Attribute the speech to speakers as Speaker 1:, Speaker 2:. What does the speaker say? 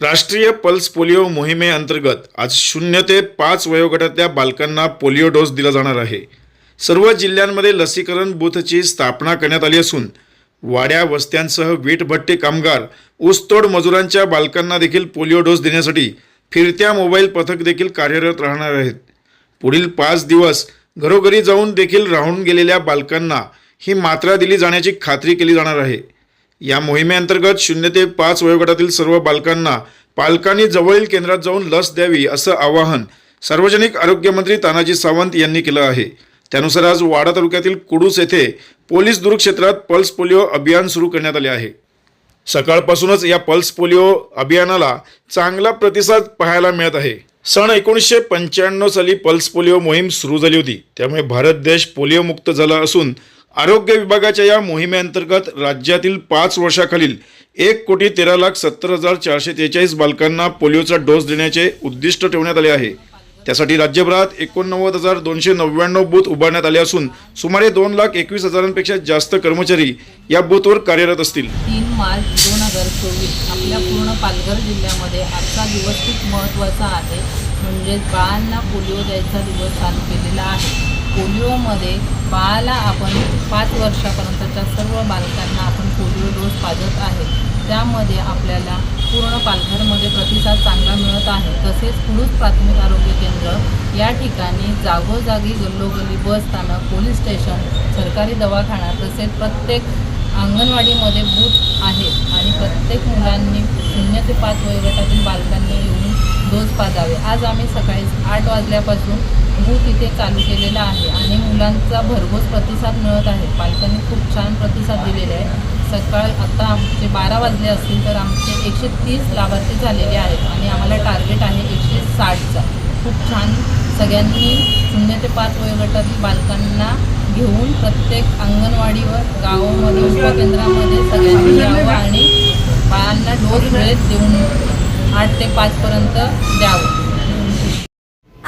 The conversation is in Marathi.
Speaker 1: राष्ट्रीय पल्स पोलिओ मोहिमेअंतर्गत आज शून्य ते पाच वयोगटातल्या बालकांना पोलिओ डोस दिला जाणार आहे. सर्व जिल्ह्यांमध्ये लसीकरण बूथची स्थापना करण्यात आली असून वाड्या वस्त्यांसह वीटभट्टी कामगार ऊसतोड मजुरांच्या बालकांना देखील पोलिओ डोस देण्यासाठी फिरत्या मोबाईल पथक देखील कार्यरत राहणार आहेत. पुढील पाच दिवस घरोघरी जाऊन देखील राहून गेलेल्या बालकांना ही मात्रा दिली जाण्याची खात्री केली जाणार आहे. या मोहिमेअंतर्गत शून्य ते पाच वयोगटातील सर्व बालकांना पालकांनी जवळील केंद्रात जाऊन लस द्यावी असं आवाहन सार्वजनिक आरोग्यमंत्री तानाजी सावंत यांनी केलं आहे. त्यानुसार आज वाडा तालुक्यातील कुडूस येथे पोलीस दुर्ग क्षेत्रात पल्स पोलिओ अभियान सुरू करण्यात आले आहे. सकाळपासूनच या पल्स पोलिओ अभियानाला चांगला प्रतिसाद पाहायला मिळत आहे. सन एकोणीसशे पंच्याण्णव साली पल्स पोलिओ मोहीम सुरू झाली होती. त्यामुळे भारत देश पोलिओ मुक्त झाला असून आरोग्य विभागाच्या या मोहिमेअंतर्गत राज्यातील पाच वर्षाखालील एक कोटी तेरा लाख सत्तर हजार चारशे त्रेचाळीस बालकांना पोलिओचा डोस देण्याचे उद्दिष्ट ठेवण्यात आले आहे. त्यासाठी राज्यभरात एकोणनव्वद हजार दोनशे नव्याण्णव बूथ उभारण्यात आले असून सुमारे दोन लाख एकवीस हजारांपेक्षा जास्त कर्मचारी या बूथवर कार्यरत असतील.
Speaker 2: तीन मार्च दोन हजार चोवीस आपल्या पूर्ण पालघर जिल्ह्यामध्ये आजचा दिवस खूप महत्त्वाचा आहे. म्हणजे बाळांना पोलिओ द्यायचा दिवस चालू केलेला आहे. पोलिओमध्ये बाळाला आपण पाच वर्षापर्यंतच्या सर्व बालकांना आपण पोलिओ डोस पाजत आहे. त्यामध्ये आपल्याला पूर्ण पालघरमध्ये प्रतिसाद चांगला मिळत आहे. तसेच कुडूस प्राथमिक आरोग्य केंद्र या ठिकाणी जागोजागी गल्लोगल्ली बस स्थानक पोलीस स्टेशन सरकारी दवाखाना तसेच प्रत्येक अंगणवाडीमध्ये बूथ आहेत आणि प्रत्येक मुलांनी शून्य ते पाच वयोगटातील बालकांनी येऊन डोस पाजावे. आज आम्ही सकाळी आठ वाजल्यापासून बूथ इथे चालू केलेला आहे आणि मुलांचा भरघोस प्रतिसाद मिळत आहे. पालकांनी खूप छान प्रतिसाद दिलेला आहे. सकाळ आता आमचे बारा वाजले असतील तर आमचे एकशे तीस लाभार्थी झालेले आहेत आणि आम्हाला टार्गेट आहे एकशे साठचा. खूप छान सगळ्यांनी शून्य ते पाच वयोगटातील बालकांना घेऊन प्रत्येक अंगणवाडीवर गावामध्ये उपकेंद्रामध्ये सगळ्यांनी यावं आणि बाळांना डोस वेळेत देऊन आठ ते पाचपर्यंत द्यावं.